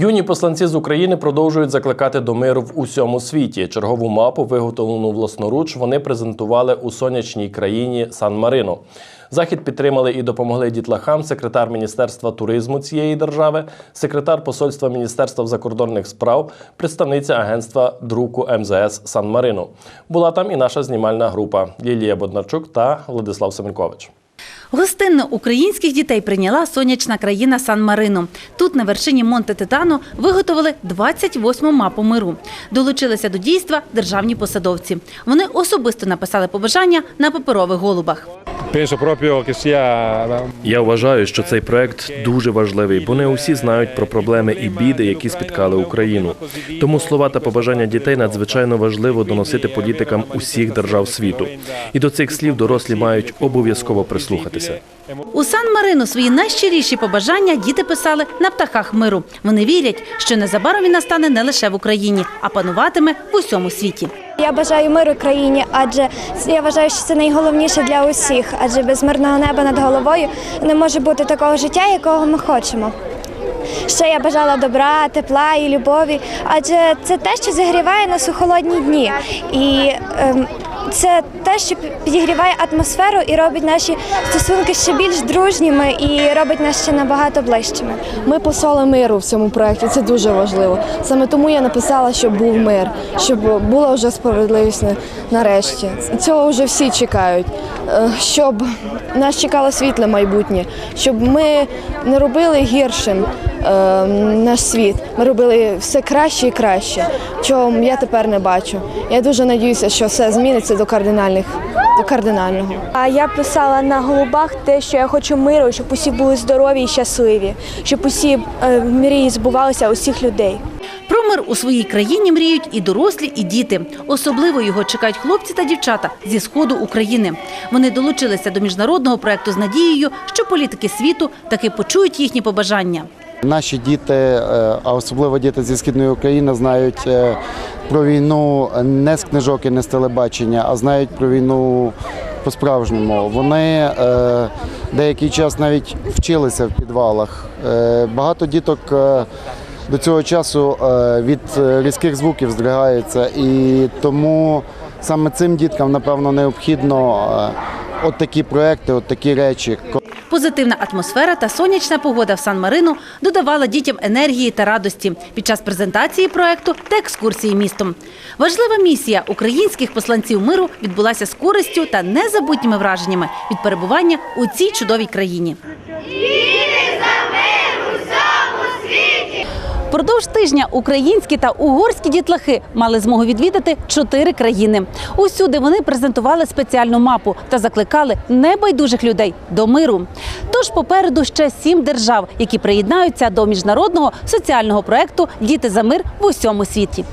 Юні посланці з України продовжують закликати до миру в усьому світі. Чергову мапу, виготовлену власноруч, вони презентували у сонячній країні Сан-Марино. Захід підтримали і допомогли дітлахам секретар Міністерства туризму цієї держави, секретар посольства Міністерства закордонних справ, представниця агентства друку МЗС Сан-Марино. Була там і наша знімальна група Лілія Боднарчук та Владислав Семенкович. Гостинно українських дітей прийняла сонячна країна Сан-Марино. Тут на вершині Монте Титано виготовили 28-му мапу миру. Долучилися до дійства державні посадовці. Вони особисто написали побажання на паперових голубах. Я вважаю, що цей проект дуже важливий, бо не усі знають про проблеми і біди, які спіткали Україну. Тому слова та побажання дітей надзвичайно важливо доносити політикам усіх держав світу. І до цих слів дорослі мають обов'язково прислухатися. У Сан-Марино свої найщиріші побажання діти писали на птахах миру. Вони вірять, що незабаром він настане не лише в Україні, а пануватиме в усьому світі. Я бажаю миру країні, адже я вважаю, що це найголовніше для усіх, адже без мирного неба над головою не може бути такого життя, якого ми хочемо. Ще я бажала добра, тепла і любові, адже це те, що зігріває нас у холодні дні. І ем, це те, що підігріває атмосферу і робить наші стосунки ще більш дружніми і робить нас ще набагато ближчими. Ми послали миру в цьому проєкті, це дуже важливо. Саме тому я написала, щоб був мир, щоб була вже справедливість нарешті. Цього вже всі чекають, Е, щоб нас чекало світле майбутнє, щоб ми не робили гіршим е, наш світ. Ми робили все краще і краще, чого я тепер не бачу. Я дуже надіюся, що все зміниться до кардинальних до кардинального. А я писала на голубах те, що я хочу миру, щоб усі були здорові і щасливі, щоб усі е, мрії збувалися у всіх людей. Про мир у своїй країні мріють і дорослі, і діти. Особливо його чекають хлопці та дівчата зі сходу України. Вони долучилися до міжнародного проекту з надією, що політики світу таки почують їхні побажання. Наші діти, е, а особливо діти зі східної України, знають е, про війну не з книжок і не з телебачення, а знають про війну по-справжньому. Вони е, деякий час навіть вчилися в підвалах. Багато діток до цього часу від різких звуків здригаються, і тому саме цим діткам напевно необхідно от такі проекти, от такі речі. Позитивна атмосфера та сонячна погода в Сан Марину додавала дітям енергії та радості під час презентації проекту та екскурсії містом. Важлива місія українських посланців миру відбулася з користю та незабутніми враженнями від перебування у цій чудовій країні. Продовж тижня українські та угорські дітлахи мали змогу відвідати чотири країни. Усюди вони презентували спеціальну мапу та закликали небайдужих людей до миру. Тож попереду ще сім держав, які приєднаються до міжнародного соціального проекту Діти за мир в усьому світі.